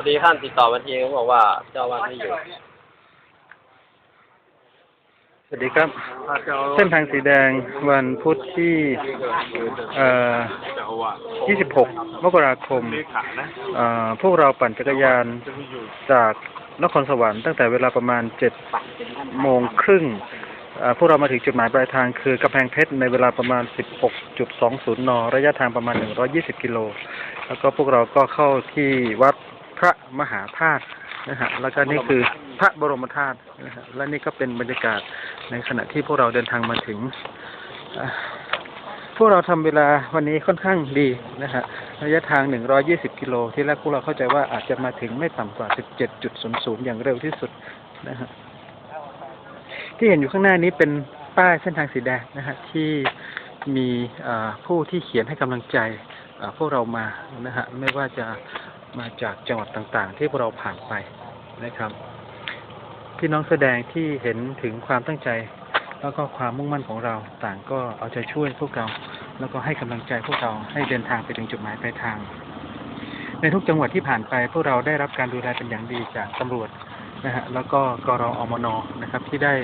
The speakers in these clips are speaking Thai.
พอดีท่านติดต่อมาทีเขาบอกว่าเจ้าว่าไม่อยู่ สวัสดีครับ เส้นทางสีแดงวันพุธที่เอ่อ26 มกราคมเอ่อพวกเราปั่นจักรยานจากนครสวรรค์ตั้งแต่เวลาประมาณ7โมงครึ่งเอ่อพวกเรามาถึงจุดหมายปลายทางคือกำแพงเพชรในเวลาประมาณ 16.20 น ระยะทางประมาณ 120 กิโล แล้วก็พวกเราก็เข้าที่วัด พระมหาธาตุนะฮะแล้วก็นี่คือพระบรมธาตุนะฮะและนี่ก็เป็นบรรยากาศในขณะที่พวกเราเดินทางมาถึง พวกเราทำเวลาวันนี้ค่อนข้างดีนะฮะระยะทาง 120 กิโล ที่แรกพวกเราเข้าใจว่าอาจจะมาถึงไม่ต่ำกว่า 17.00 อย่างเร็วที่สุดนะฮะที่เห็นอยู่ข้างหน้านี้เป็นป้ายเส้นทางสีแดงนะฮะที่มีผู้ที่เขียนให้กำลังใจพวกเรามานะฮะไม่ว่าจะ มาจากจังหวัดต่างๆ ที่พวกเราผ่านไปนะครับ พี่น้องแสดงที่เห็นถึงความตั้งใจ แล้วก็ความมุ่งมั่นของเราต่างก็เอาใจช่วยพวกเรา แล้วก็ให้กำลังใจพวกเราให้เดินทางไปถึงจุดหมายปลายทาง ในทุกจังหวัดที่ผ่านไป พวกเราได้รับการดูแลเป็นอย่างดีจากตำรวจนะฮะแล้วก็กรออมนนะครับที่ได้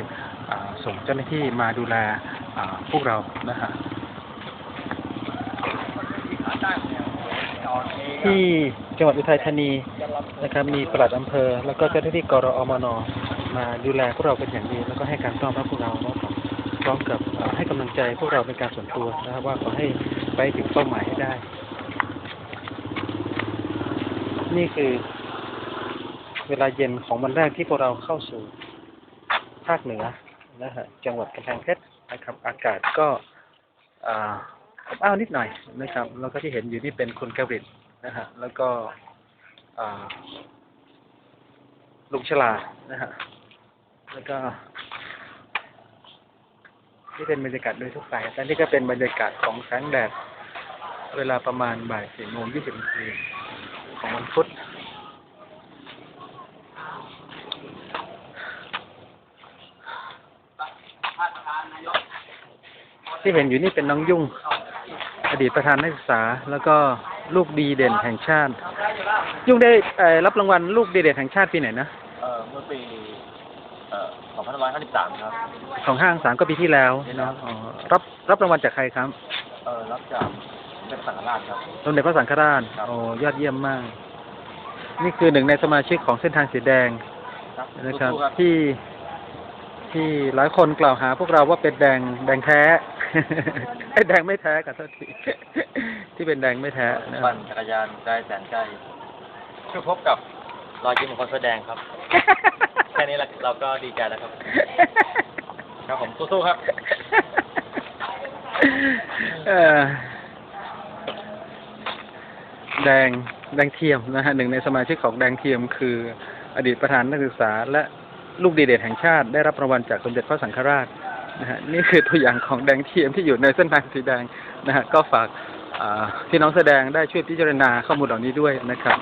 ส่งเจ้าหน้าที่มาดูแลพวกเรานะฮะ ที่จังหวัดอุทัยธานีนะครับ มีปลัดอำเภอ แล้วก็เจ้าหน้าที่กรอมนมาดูแลพวกเราเป็นอย่างดี แล้วก็ให้การต้อนรับพวกเราแล้วก็พร้อมกับให้กำลังใจพวกเราเป็นการส่วนตัวนะครับ ว่าขอให้ไปถึงเป้าหมายให้ได้ นี่คือ เวลาเย็นของวันแรกที่พวกเราเข้าสู่ภาคเหนือนะฮะจังหวัดกำแพงเพชรนะครับ อากาศก็อ่า อ้าวนิดหน่อยนะครับแล้วก็ที่เห็นอยู่นี่เป็นคนกะหริดนะฮะแล้วก็ลุงชลานะฮะแล้วก็นี่เป็นบรรยากาศโดยทั่วไปและนี่ก็เป็นบรรยากาศของแสงแดด เวลาประมาณบ่ายสี่โมงยี่สิบนาทีของวันพุธที่เห็นอยู่นี่เป็นน้องยุ่ง อดีตประธานนักศึกษา แล้วก็ลูกดีเด่นแห่งชาติ ยุ่งได้เอ่อรับรางวัลลูกดีเด่นแห่งชาติปีไหนนะเอ่อเมื่อปีเอ่อ2553ครับ ของห้างสามก็ปีที่แล้วเนาะอ๋อรับรับรางวัลจากใครครับเอ่อรับจากเป็นสังฆราชครับ สมเด็จพระสังฆราชครับ โอ้ยอดเยี่ยมมาก นี่คือหนึ่งในสมาชิกของเส้นทางสีแดง ครับนะครับสู้ๆครับที่ที่หลายคนกล่าวหาพวกเราว่าเป็นแดงแดงแท้ ไอ้แดงไม่แท้กับโทษทีที่เป็นแดงไม่แท้นะครัปั่บนจักรยานไกลแสนไกลคือพบกับรอยยิ้มของคนแสอแดงครับ แค่นี้เราเราก็ดีใจแล้วครับ ครับผมสู้ๆครับ เอ่อแดงแดงเทียมนะฮะหนึ่งในสมาชิกของแดงเทียมคืออดีตประธานนักศึกษาและลูกดีเด่นแห่งชาติได้รับรางวัลจากสมเด็จพระสังฆราช นะฮะนี่คือตัวอย่างของแดงเทียมที่อยู่ในเส้นทางสีแดงนะฮะก็ฝากพี่น้องแสดงได้ช่วยพิจารณาข้อมูลเหล่านี้ด้วยนะครับ